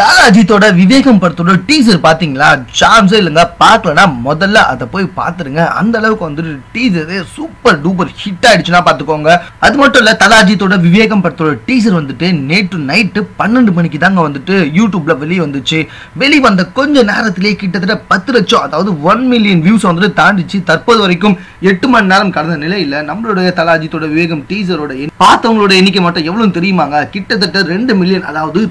தல அஜித்தோட விவேகம் படத்தோட டீசர் பார்த்தீங்களா சான்ஸே இல்லைங்க. பார்க்கலனா முதல்ல அதை போய் பார்த்துருங்க. அந்த அளவுக்கு வந்துட்டு டீசரே சூப்பர் டூப்பர் ஹிட் ஆயிடுச்சுன்னா பார்த்துக்கோங்க. அது மட்டும் இல்லை தல அஜித்தோட விவேகம் படத்தோட டீசர் வந்துட்டு நேற்று நைட்டு பன்னெண்டு மணிக்கு தாங்க வந்துட்டு யூடியூப்ல வெளியே வந்துச்சு. வெளியே வந்த கொஞ்ச நேரத்திலேயே கிட்டத்தட்ட பத்து லட்சம் அதாவது ஒன் மில்லியன் வியூஸ் வந்துட்டு தாண்டிச்சு. தற்போது வரைக்கும் எட்டு மணி நேரம் கடந்த நிலையில் நம்மளுடைய தல அஜித்தோட விவேகம் டீசரோட பார்த்தவங்களோட எண்ணிக்கை மட்டும் எவ்வளவு தெரியுமாங்க? கிட்டத்தட்ட ரெண்டு மில்லியன் அதாவது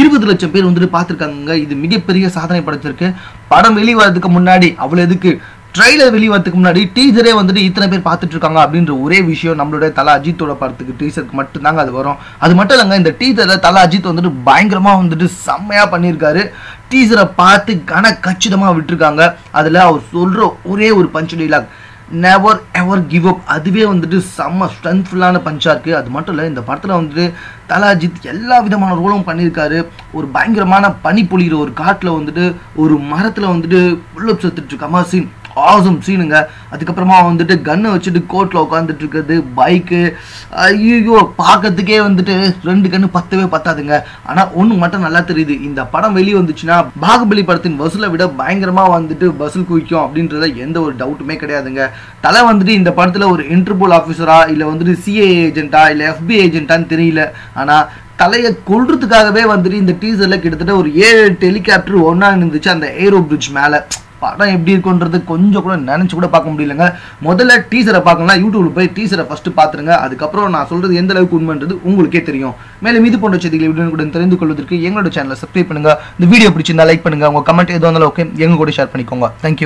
இருபது லட்சம் பேர் வந்துட்டு பார்த்துருக்காங்க இது மிகப்பெரிய சாதனை படைச்சிருக்கு. படம் வெளிவரதுக்கு முன்னாடி அவ்வளோ எதுக்கு? ட்ரெய்லர் வெளிவரத்துக்கு முன்னாடி டீசரே வந்துட்டு இத்தனை பேர் பார்த்துட்டு இருக்காங்க அப்படின்ற ஒரே விஷயம் நம்மளுடைய தலை அஜித்தோட படத்துக்கு டீசருக்கு மட்டும்தாங்க அது வரும். அது மட்டும் இல்லைங்க இந்த டீசரில் தலை அஜித் வந்துட்டு பயங்கரமாக வந்துட்டு செம்மையாக பண்ணியிருக்காரு. டீசரை பார்த்து கன கச்சிதமாக விட்டுருக்காங்க. அதில் அவர் சொல்கிற ஒரே ஒரு punch dialogue never ever give up அதுவே வந்துட்டு செம்ம ஸ்ட்ரென்த்ஃபுல்லான பஞ்சாக இருக்குது அது மட்டும் இல்லை இந்த படத்தில் வந்துட்டு தலாஜித் எல்லா விதமான ரோலும் பண்ணியிருக்காரு ஒரு பயங்கரமான பனி பொழிகிற ஒரு காட்டில் வந்துட்டு ஒரு மரத்தில் வந்துட்டு புல்லப் செத்துட்டு இருக்க சீன் ஆசம் சீனுங்க அதுக்கப்புறமா வந்துட்டு கன்னை வச்சுட்டு கோட்டில் உட்காந்துட்டு இருக்கிறது பைக்கு ஐயோ பார்க்கறதுக்கே வந்துட்டு ரெண்டு கண்ணு பத்தவே பத்தாதுங்க. ஆனால் ஒன்று மட்டும் நல்லா தெரியுது. இந்த படம் வெளியே வந்துச்சுன்னா பாகுபலி படத்தின் வசூலை விட பயங்கரமாக வந்துட்டு வசூல் குவிக்கும் அப்படின்றத எந்த ஒரு டவுட்டுமே கிடையாதுங்க. தலை வந்துட்டு இந்த படத்தில் ஒரு இன்டர்போல் ஆஃபீஸரா இல்லை வந்துட்டு சிஏ ஏஜென்ட்டா இல்லை எஃபி ஏஜென்ட்டான்னு தெரியல. ஆனால் தலையை கொல்றதுக்காகவே வந்துட்டு இந்த டீசரில் கிட்டத்தட்ட ஒரு ஏழு ஹெலிகாப்டர் ஒன்றா இருந்துச்சு அந்த ஏரோ பிரிட்ஜ் மேலே. படம் எப்படி இருக்குன்றது கொஞ்சம் கூட நினச்சி கூட பார்க்க முடியலங்க. முதல்ல டீசரை பார்க்கலாம் யூடியூப்ல போய் டீசரை ஃபர்ஸ்ட் பார்த்துருங்க. அதுக்கப்புறம் நான் சொல்றது எந்த அளவுக்கு உண்மைன்றது உங்களுக்கே தெரியும். மேலும் இது போன்ற செய்திகளை உடனுக்குடன் தெரிந்து கொள்வதற்கு எங்களோட சேனலை சப்ஸ்கிரைப் பண்ணுங்க. இந்த வீடியோ பிடிச்சிருந்தா லைக் பண்ணுங்க. உங்க கமெண்ட் எதுவும் இருந்தாலும் ஓகே எங்க கூட ஷேர் பண்ணிக்கோங்க. தேங்க்யூ